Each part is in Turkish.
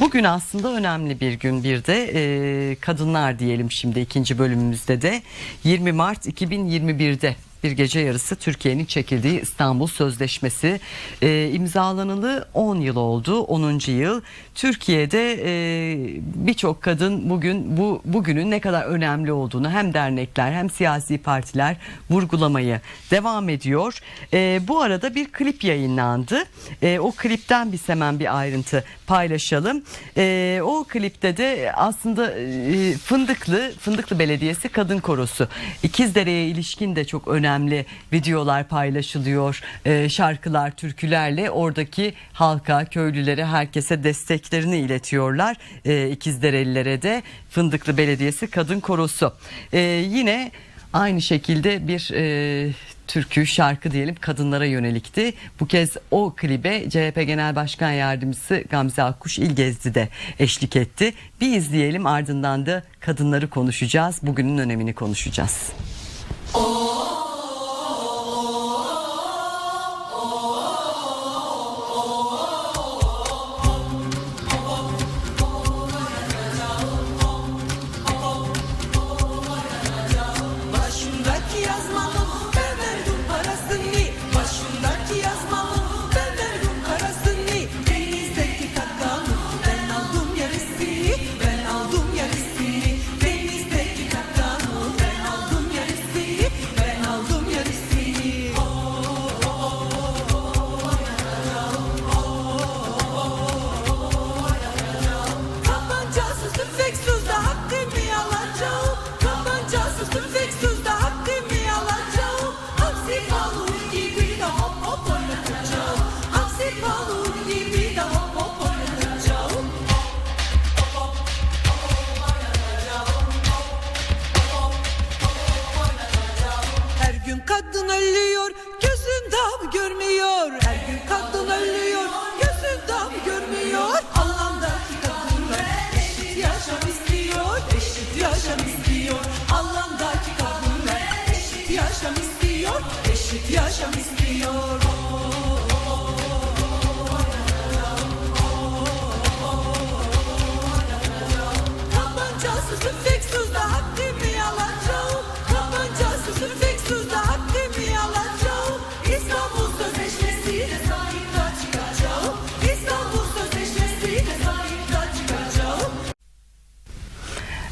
Bugün aslında önemli bir gün bir de e, kadınlar diyelim şimdi ikinci bölümümüzde de. 20 Mart 2021'de bir gece yarısı Türkiye'nin çekildiği İstanbul Sözleşmesi e, imzalanalı 10 yıl oldu 10. yıl Türkiye'de e, birçok kadın bugün bu bugünün ne kadar önemli olduğunu hem dernekler hem siyasi partiler vurgulamayı devam ediyor. E, bu arada bir klip yayınlandı. E, o klipten biz hemen bir ayrıntı paylaşalım. E, o klipte de aslında e, Fındıklı Fındıklı Belediyesi Kadın Korosu İkizdere'ye ilişkin de çok önemli videolar paylaşılıyor. E, şarkılar, türkülerle oradaki halka, köylülere, herkese desteklerini iletiyorlar. E, İkizderelilere de Fındıklı Belediyesi Kadın Korosu. E, yine aynı şekilde bir e, türkü, şarkı diyelim kadınlara yönelikti. Bu kez o klibe CHP Genel Başkan Yardımcısı Gamze Akkuş İlgezdi de eşlik etti. Bir izleyelim ardından da kadınları konuşacağız. Bugünün önemini konuşacağız.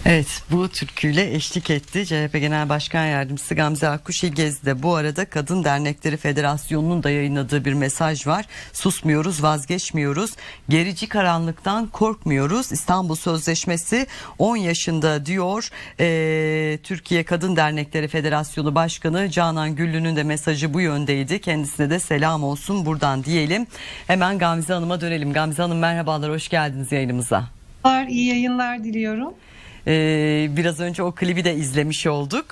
Evet bu türküyle eşlik etti CHP Genel Başkan Yardımcısı Gamze Akkuş İlgez'de. Bu arada Kadın Dernekleri Federasyonu'nun da yayınladığı bir mesaj var. Susmuyoruz, vazgeçmiyoruz. Gerici karanlıktan korkmuyoruz. İstanbul Sözleşmesi 10 yaşında diyor. Ee, Türkiye Kadın Dernekleri Federasyonu Başkanı Canan Güllü'nün de mesajı bu yöndeydi. Kendisine de selam olsun buradan diyelim. Hemen Gamze Hanım'a dönelim. Gamze Hanım merhabalar, hoş geldiniz yayınımıza. İyi yayınlar diliyorum. Ee, biraz önce o klibi de izlemiş olduk.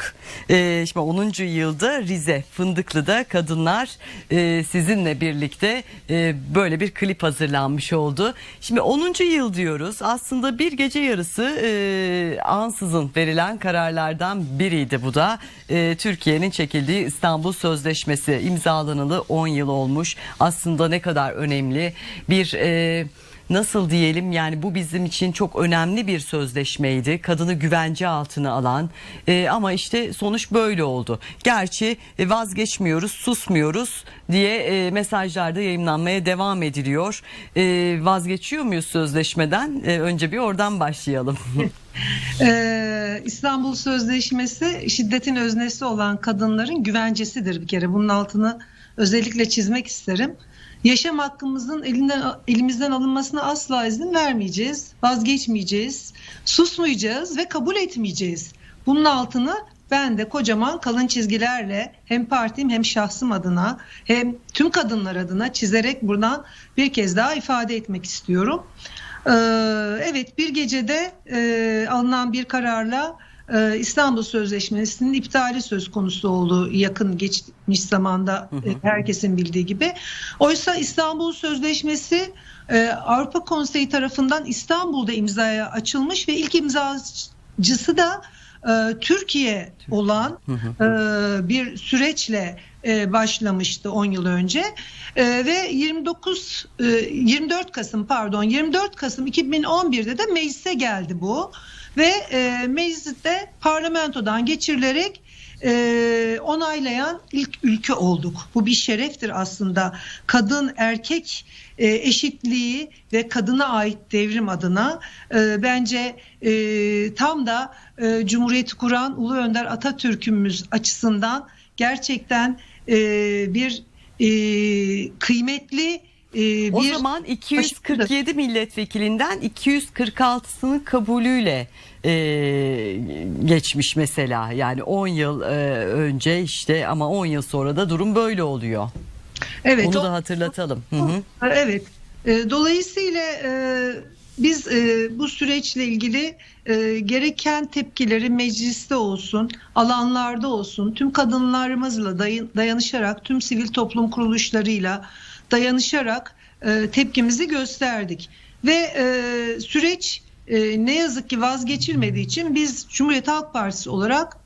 Ee, şimdi 10. yılda Rize Fındıklı'da kadınlar e, sizinle birlikte e, böyle bir klip hazırlanmış oldu. Şimdi 10. yıl diyoruz. Aslında bir gece yarısı e, ansızın verilen kararlardan biriydi bu da. E, Türkiye'nin çekildiği İstanbul Sözleşmesi imzalanalı 10 yıl olmuş. Aslında ne kadar önemli bir e, nasıl diyelim yani bu bizim için çok önemli bir sözleşmeydi. Kadını güvence altına alan e, ama işte sonuç böyle oldu. Gerçi e, vazgeçmiyoruz, susmuyoruz diye e, mesajlarda yayınlanmaya devam ediliyor. E, vazgeçiyor muyuz sözleşmeden? E, önce bir oradan başlayalım. Ee, İstanbul Sözleşmesi şiddetin öznesi olan kadınların güvencesidir bir kere. Bunun altını özellikle çizmek isterim. Yaşam hakkımızın elinden elimizden alınmasına asla izin vermeyeceğiz, vazgeçmeyeceğiz, susmayacağız ve kabul etmeyeceğiz. Bunun altını ben de kocaman kalın çizgilerle hem partim hem şahsım adına hem tüm kadınlar adına çizerek buradan bir kez daha ifade etmek istiyorum. Ee, evet bir gecede e, alınan bir kararla e, İstanbul Sözleşmesi'nin iptali söz konusu olduğu yakın geçmiş zamanda e, herkesin bildiği gibi. Oysa İstanbul Sözleşmesi e, Avrupa Konseyi tarafından İstanbul'da imzaya açılmış ve ilk imzacısı da e, Türkiye olan e, bir süreçle e, başlamıştı 10 yıl önce. E, ve 29 e, 24 Kasım pardon 24 Kasım 2011'de de meclise geldi bu ve e, mecliste parlamentodan geçirilerek e, onaylayan ilk ülke olduk. Bu bir şereftir aslında. Kadın erkek e, eşitliği ve kadına ait devrim adına e, bence e, tam da e, Cumhuriyeti kuran Ulu Önder Atatürk'ümüz açısından gerçekten e, bir e, kıymetli e, O bir zaman 247 milletvekilinden 246'sının kabulüyle e, geçmiş mesela. Yani 10 yıl e, önce işte ama 10 yıl sonra da durum böyle oluyor. evet Onu da hatırlatalım. Hı hı. Evet. E, Dolayısıyla e, biz e, bu süreçle ilgili e, gereken tepkileri mecliste olsun, alanlarda olsun, tüm kadınlarımızla dayanışarak, tüm sivil toplum kuruluşlarıyla dayanışarak e, tepkimizi gösterdik. Ve e, süreç e, ne yazık ki vazgeçilmediği için biz Cumhuriyet Halk Partisi olarak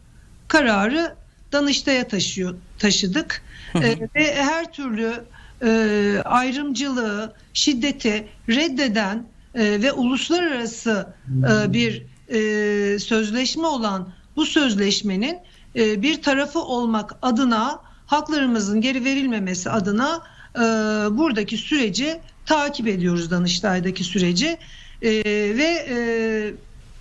kararı Danıştay'a taşıyor, taşıdık. E, ve her türlü e, ayrımcılığı, şiddeti reddeden e, ve uluslararası e, bir e, sözleşme olan bu sözleşmenin e, bir tarafı olmak adına haklarımızın geri verilmemesi adına e, buradaki süreci takip ediyoruz Danıştay'daki süreci E, ve e,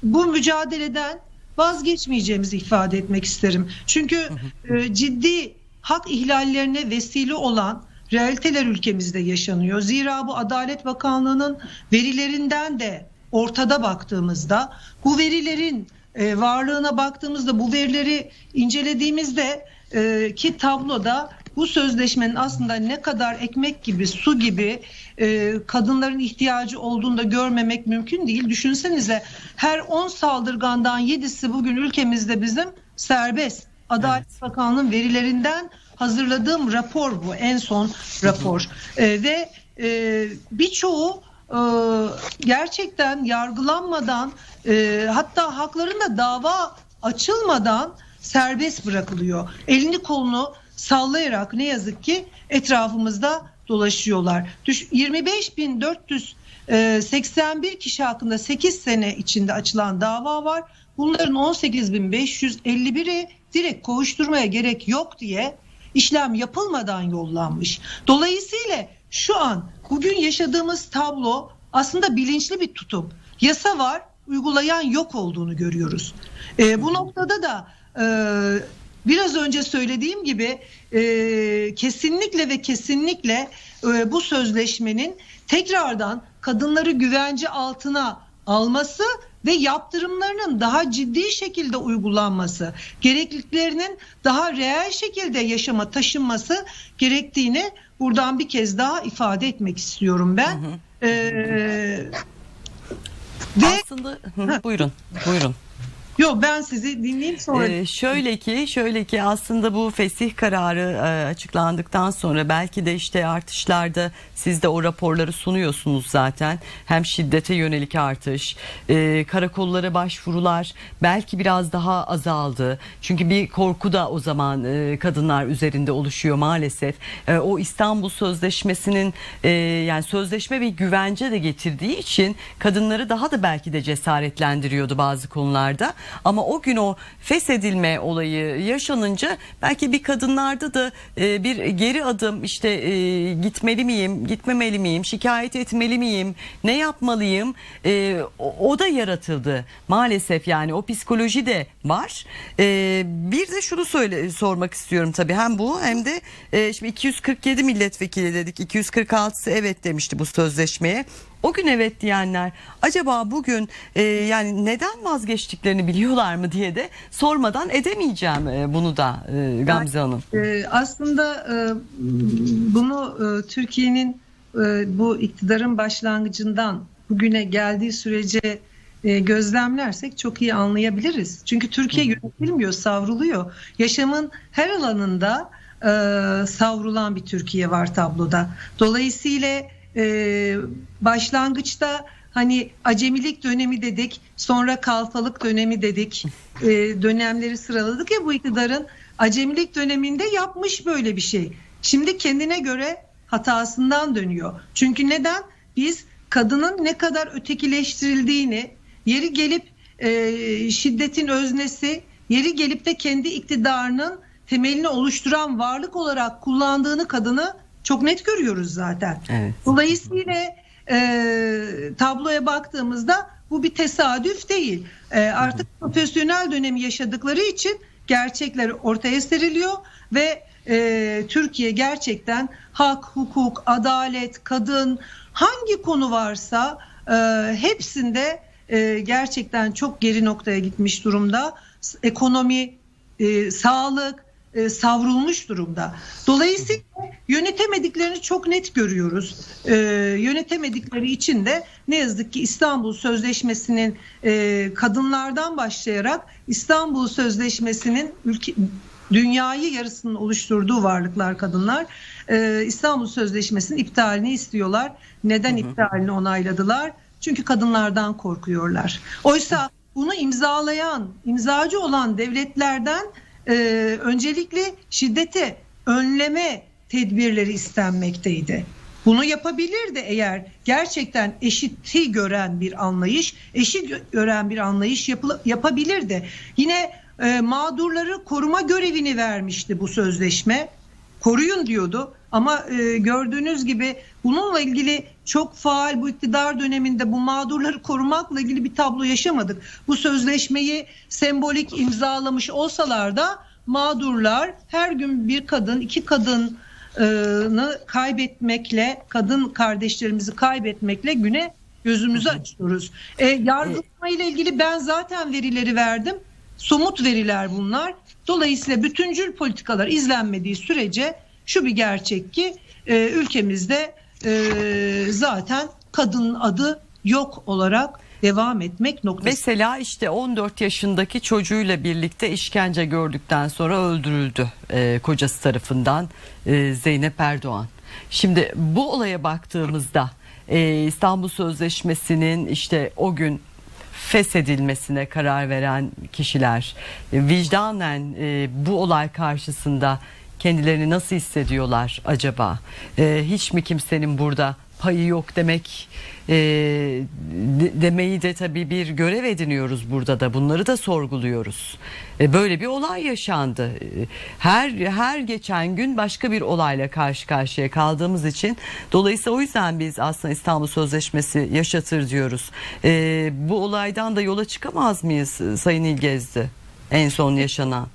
bu mücadeleden vazgeçmeyeceğimizi ifade etmek isterim. Çünkü e, ciddi hak ihlallerine vesile olan realiteler ülkemizde yaşanıyor. Zira bu Adalet Bakanlığı'nın verilerinden de ortada baktığımızda bu verilerin e, varlığına baktığımızda bu verileri incelediğimizde e, ki tabloda bu sözleşmenin aslında ne kadar ekmek gibi su gibi e, kadınların ihtiyacı olduğunu da görmemek mümkün değil. Düşünsenize her 10 saldırgandan 7'si bugün ülkemizde bizim serbest. Adalet Bakanlığı'nın verilerinden hazırladığım rapor bu en son rapor E, ve e, birçoğu e, gerçekten yargılanmadan e, hatta haklarında dava açılmadan serbest bırakılıyor. Elini kolunu sallayarak ne yazık ki etrafımızda dolaşıyorlar. Düş- 25.481 kişi hakkında 8 sene içinde açılan dava var. Bunların 18.551'i direkt kovuşturmaya gerek yok diye işlem yapılmadan yollanmış. Dolayısıyla şu an bugün yaşadığımız tablo aslında bilinçli bir tutum. Yasa var, uygulayan yok olduğunu görüyoruz. Ee, bu noktada da e, biraz önce söylediğim gibi e, kesinlikle ve kesinlikle e, bu sözleşmenin tekrardan kadınları güvence altına alması ve yaptırımlarının daha ciddi şekilde uygulanması, gerekliliklerinin daha reel şekilde yaşama taşınması gerektiğini buradan bir kez daha ifade etmek istiyorum ben. Ee, ve Aslında hı hı, buyurun. Buyurun. Yok ben sizi dinleyeyim sonra. Ee, şöyle ki şöyle ki aslında bu fesih kararı e, açıklandıktan sonra belki de işte artışlarda siz de o raporları sunuyorsunuz zaten. Hem şiddete yönelik artış, e, karakollara başvurular belki biraz daha azaldı. Çünkü bir korku da o zaman e, kadınlar üzerinde oluşuyor maalesef. E, o İstanbul Sözleşmesi'nin e, yani sözleşme ve güvence de getirdiği için kadınları daha da belki de cesaretlendiriyordu bazı konularda. Ama o gün o feshedilme olayı yaşanınca belki bir kadınlarda da e, bir geri adım işte e, gitmeli miyim, gitmemeli miyim, şikayet etmeli miyim, ne yapmalıyım E, o, o da yaratıldı maalesef yani o psikoloji de var. E, bir de şunu söyle sormak istiyorum tabii hem bu hem de e, şimdi 247 milletvekili dedik 246'sı evet demişti bu sözleşmeye. O gün evet diyenler acaba bugün e, yani neden vazgeçtiklerini biliyorlar mı diye de sormadan edemeyeceğim e, bunu da e, Gamze Hanım. Ee, aslında e, bunu e, Türkiye'nin e, bu iktidarın başlangıcından bugüne geldiği sürece e, gözlemlersek çok iyi anlayabiliriz. Çünkü Türkiye yönetilmiyor, savruluyor. Yaşamın her alanında e, savrulan bir Türkiye var tabloda. Dolayısıyla e, başlangıçta hani acemilik dönemi dedik, sonra kalfalık dönemi dedik. e, dönemleri sıraladık ya bu iktidarın acemilik döneminde yapmış böyle bir şey. Şimdi kendine göre hatasından dönüyor. Çünkü neden? Biz kadının ne kadar ötekileştirildiğini, yeri gelip e, şiddetin öznesi, yeri gelip de kendi iktidarının temelini oluşturan varlık olarak kullandığını kadını çok net görüyoruz zaten. Evet. Dolayısıyla e, tabloya baktığımızda bu bir tesadüf değil. E, artık profesyonel dönemi yaşadıkları için gerçekler ortaya seriliyor ve e, Türkiye gerçekten hak, hukuk, adalet, kadın hangi konu varsa e, hepsinde e, gerçekten çok geri noktaya gitmiş durumda. Ekonomi, e, sağlık e, savrulmuş durumda. Dolayısıyla yönetemediklerini çok net görüyoruz. E, yönetemedikleri için de ne yazık ki İstanbul Sözleşmesi'nin e, kadınlardan başlayarak İstanbul Sözleşmesi'nin ülke, dünyayı yarısının oluşturduğu varlıklar kadınlar e, İstanbul Sözleşmesi'nin iptalini istiyorlar. Neden iptalini onayladılar? Çünkü kadınlardan korkuyorlar. Oysa bunu imzalayan, imzacı olan devletlerden e, öncelikle şiddeti önleme tedbirleri istenmekteydi. Bunu yapabilirdi eğer gerçekten eşiti gören bir anlayış, eşit gö- gören bir anlayış yapıla- yapabilirdi. Yine e, mağdurları koruma görevini vermişti bu sözleşme. Koruyun diyordu ama e, gördüğünüz gibi bununla ilgili çok faal bu iktidar döneminde bu mağdurları korumakla ilgili bir tablo yaşamadık. Bu sözleşmeyi sembolik imzalamış olsalar da mağdurlar her gün bir kadın, iki kadın kaybetmekle, kadın kardeşlerimizi kaybetmekle güne gözümüzü açıyoruz. E, yargılama ile ilgili ben zaten verileri verdim. Somut veriler bunlar. Dolayısıyla bütüncül politikalar izlenmediği sürece şu bir gerçek ki e, ülkemizde e, zaten kadının adı yok olarak devam etmek noktası. Mesela işte 14 yaşındaki çocuğuyla birlikte işkence gördükten sonra öldürüldü e, kocası tarafından e, Zeynep Erdoğan. Şimdi bu olaya baktığımızda e, İstanbul Sözleşmesi'nin işte o gün feshedilmesine karar veren kişiler e, vicdanen e, bu olay karşısında kendilerini nasıl hissediyorlar acaba? E, hiç mi kimsenin burada payı yok demek e, de- demeyi de tabii bir görev ediniyoruz burada da bunları da sorguluyoruz. E, böyle bir olay yaşandı. Her her geçen gün başka bir olayla karşı karşıya kaldığımız için dolayısıyla o yüzden biz aslında İstanbul Sözleşmesi yaşatır diyoruz. E, bu olaydan da yola çıkamaz mıyız Sayın İlgezdi? En son yaşanan.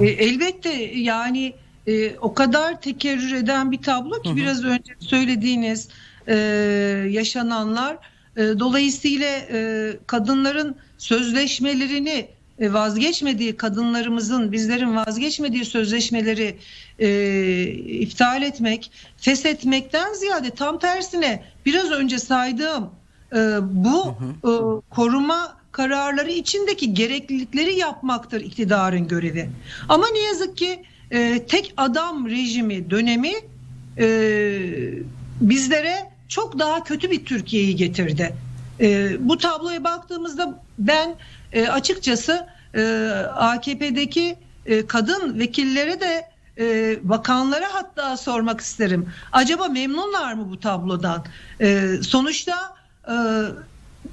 E, elbette yani e, o kadar tekerrür eden bir tablo ki biraz önce söylediğiniz e, yaşananlar. E, dolayısıyla e, kadınların sözleşmelerini e, vazgeçmediği kadınlarımızın bizlerin vazgeçmediği sözleşmeleri e, iptal etmek feshetmekten ziyade tam tersine biraz önce saydığım e, bu e, koruma kararları içindeki gereklilikleri yapmaktır iktidarın görevi. Ama ne yazık ki e, tek adam rejimi dönemi e, bizlere çok daha kötü bir Türkiye'yi getirdi. E, bu tabloya baktığımızda ben e, açıkçası e, AKP'deki e, kadın vekillere de e, bakanlara hatta sormak isterim. Acaba memnunlar mı bu tablodan? E, sonuçta e,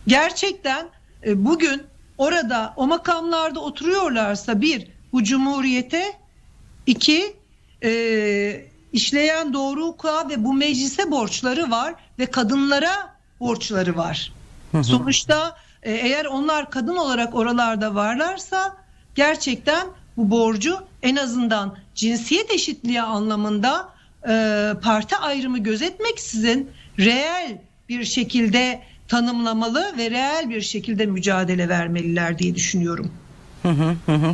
gerçekten e, bugün orada o makamlarda oturuyorlarsa bir bu cumhuriyete iki e, işleyen doğru hukuka ve bu meclise borçları var ve kadınlara borçları var. Sonuçta e, eğer onlar kadın olarak oralarda varlarsa gerçekten bu borcu en azından cinsiyet eşitliği anlamında e, parti ayrımı gözetmeksizin reel bir şekilde tanımlamalı ve reel bir şekilde mücadele vermeliler diye düşünüyorum.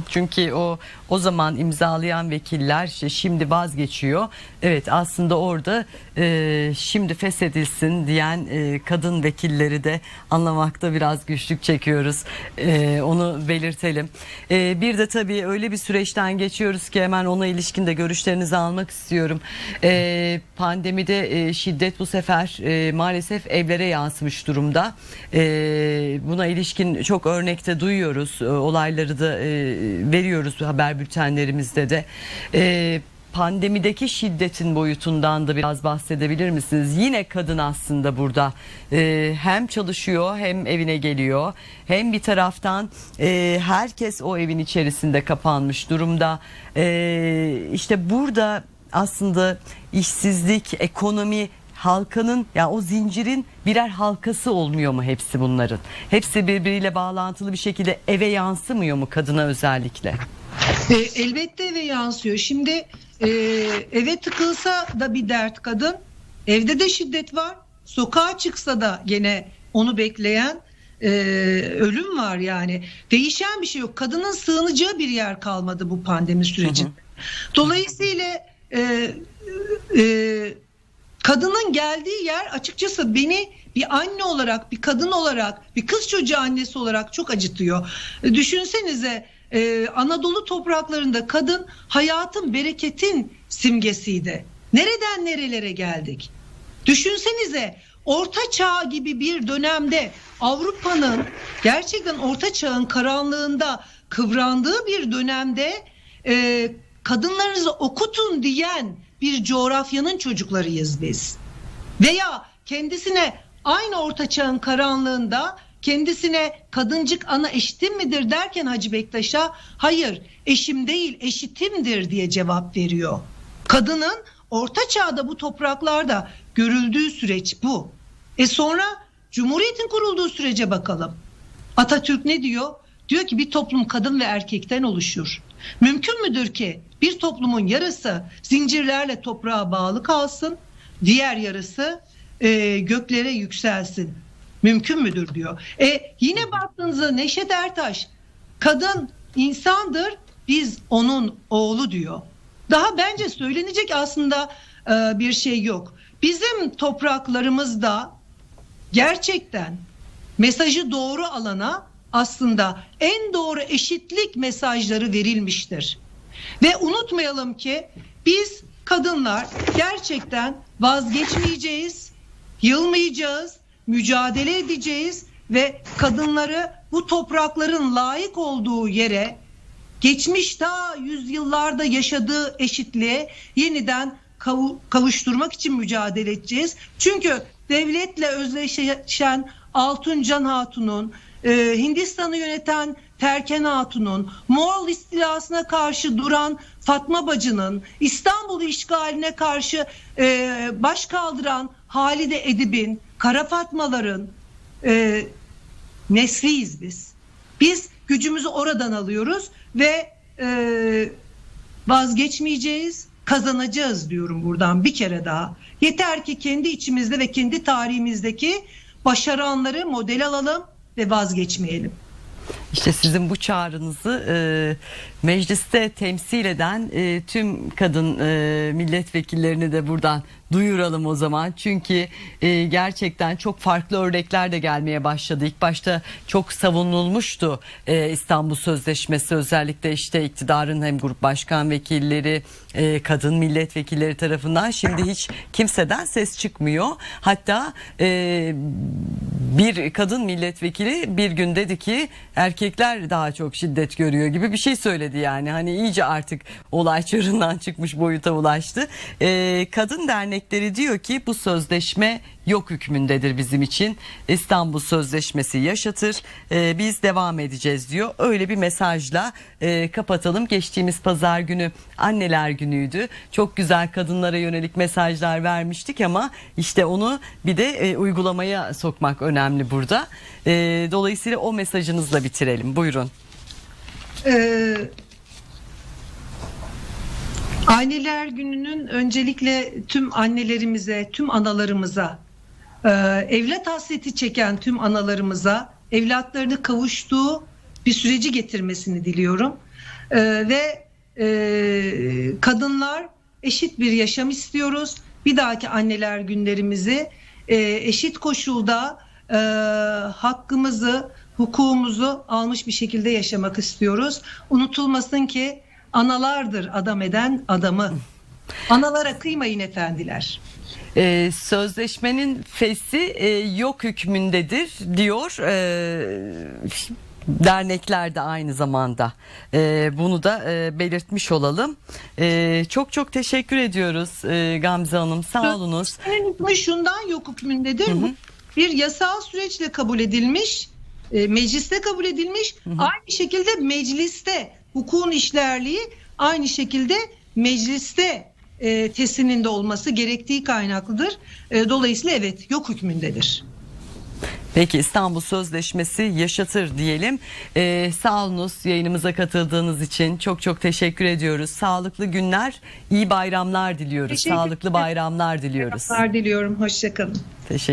Çünkü o o zaman imzalayan vekiller işte şimdi vazgeçiyor. Evet aslında orada e, şimdi feshedilsin diyen e, kadın vekilleri de anlamakta biraz güçlük çekiyoruz. E, onu belirtelim. E, bir de tabii öyle bir süreçten geçiyoruz ki hemen ona ilişkin de görüşlerinizi almak istiyorum. E, pandemide e, şiddet bu sefer e, maalesef evlere yansımış durumda. E, buna ilişkin çok örnekte duyuyoruz. E, olayları da arada e, veriyoruz haber bültenlerimizde de. E, pandemideki şiddetin boyutundan da biraz bahsedebilir misiniz? Yine kadın aslında burada e, hem çalışıyor hem evine geliyor hem bir taraftan e, herkes o evin içerisinde kapanmış durumda. E, işte burada aslında işsizlik, ekonomi halkanın ya o zincirin birer halkası olmuyor mu hepsi bunların? Hepsi birbiriyle bağlantılı bir şekilde eve yansımıyor mu kadına özellikle? E, elbette eve yansıyor. Şimdi e, eve tıkılsa da bir dert kadın. Evde de şiddet var. Sokağa çıksa da gene onu bekleyen e, ölüm var yani. Değişen bir şey yok. Kadının sığınacağı bir yer kalmadı bu pandemi sürecinde. Dolayısıyla e, e, kadının geldiği yer açıkçası beni bir anne olarak, bir kadın olarak, bir kız çocuğu annesi olarak çok acıtıyor. E, Düşünsenize e, Anadolu topraklarında kadın hayatın, bereketin simgesiydi. Nereden nerelere geldik? Düşünsenize Orta Çağ gibi bir dönemde Avrupa'nın gerçekten Orta Çağ'ın karanlığında kıvrandığı bir dönemde e, kadınlarınızı okutun diyen bir coğrafyanın çocuklarıyız biz. Veya kendisine aynı Orta Çağ'ın karanlığında kendisine kadıncık ana eşitim midir derken Hacı Bektaş'a hayır eşim değil eşitimdir diye cevap veriyor. Kadının Orta Çağ'da bu topraklarda görüldüğü süreç bu. E sonra Cumhuriyet'in kurulduğu sürece bakalım. Atatürk ne diyor? Diyor ki bir toplum kadın ve erkekten oluşur. Mümkün müdür ki bir toplumun yarısı zincirlerle toprağa bağlı kalsın, diğer yarısı e, göklere yükselsin? Mümkün müdür diyor. E, yine baktığınızda Neşet Ertaş kadın insandır biz onun oğlu diyor. Daha bence söylenecek aslında e, bir şey yok. Bizim topraklarımızda gerçekten mesajı doğru alana aslında en doğru eşitlik mesajları verilmiştir. Ve unutmayalım ki biz kadınlar gerçekten vazgeçmeyeceğiz, yılmayacağız, mücadele edeceğiz ve kadınları bu toprakların layık olduğu yere geçmiş ta yüzyıllarda yaşadığı eşitliğe yeniden kavu- kavuşturmak için mücadele edeceğiz. Çünkü devletle özdeşleşen Altuncan Hatun'un, e, Hindistan'ı yöneten Terken Hatun'un, Moğol istilasına karşı duran Fatma Bacı'nın, İstanbul işgaline karşı e, baş kaldıran Halide Edip'in, Kara Fatmaların e, nesliyiz biz. Biz gücümüzü oradan alıyoruz ve e, vazgeçmeyeceğiz, kazanacağız diyorum buradan bir kere daha. Yeter ki kendi içimizde ve kendi tarihimizdeki başaranları model alalım ve vazgeçmeyelim. İşte sizin bu çağrınızı e, mecliste temsil eden e, tüm kadın e, milletvekillerini de buradan duyuralım o zaman. Çünkü e, gerçekten çok farklı örnekler de gelmeye başladı. İlk başta çok savunulmuştu e, İstanbul Sözleşmesi özellikle işte iktidarın hem grup başkan vekilleri, e, kadın milletvekilleri tarafından. Şimdi hiç kimseden ses çıkmıyor. Hatta e, bir kadın milletvekili bir gün dedi ki erkekler daha çok şiddet görüyor gibi bir şey söyledi yani. Hani iyice artık olay çığırından çıkmış boyuta ulaştı. Ee, kadın dernekleri diyor ki bu sözleşme yok hükmündedir bizim için. İstanbul Sözleşmesi yaşatır. Ee, biz devam edeceğiz diyor. Öyle bir mesajla e, kapatalım. Geçtiğimiz pazar günü anneler günüydü. Çok güzel kadınlara yönelik mesajlar vermiştik ama işte onu bir de e, uygulamaya sokmak önemli burada. E, dolayısıyla o mesajınızla bitirelim. Buyurun. Ee, Anneler Günü'nün öncelikle tüm annelerimize, tüm analarımıza, e, evlat hasreti çeken tüm analarımıza evlatlarını kavuştuğu bir süreci getirmesini diliyorum. E, ve e, kadınlar eşit bir yaşam istiyoruz. Bir dahaki anneler günlerimizi e, eşit koşulda e, hakkımızı, hukukumuzu almış bir şekilde yaşamak istiyoruz. Unutulmasın ki analardır adam eden adamı. Analara kıymayın efendiler. Ee, sözleşmenin fesi e, yok hükmündedir diyor. Ee, dernekler de aynı zamanda. Ee, bunu da e, belirtmiş olalım. Ee, çok çok teşekkür ediyoruz e, Gamze Hanım. Sağ olunuz. Sözleşmenin şundan yok hükmündedir. Bu bir yasal süreçle kabul edilmiş, e, mecliste kabul edilmiş. Aynı şekilde mecliste hukukun işlerliği aynı şekilde mecliste e, tesliminde olması gerektiği kaynaklıdır. E, dolayısıyla evet yok hükmündedir. Peki İstanbul Sözleşmesi yaşatır diyelim. Ee, sağ olunuz yayınımıza katıldığınız için çok çok teşekkür ediyoruz. Sağlıklı günler, iyi bayramlar diliyoruz. Teşekkür Sağlıklı bayramlar diliyoruz. Diliyorum. Hoşçakalın. Teşekkür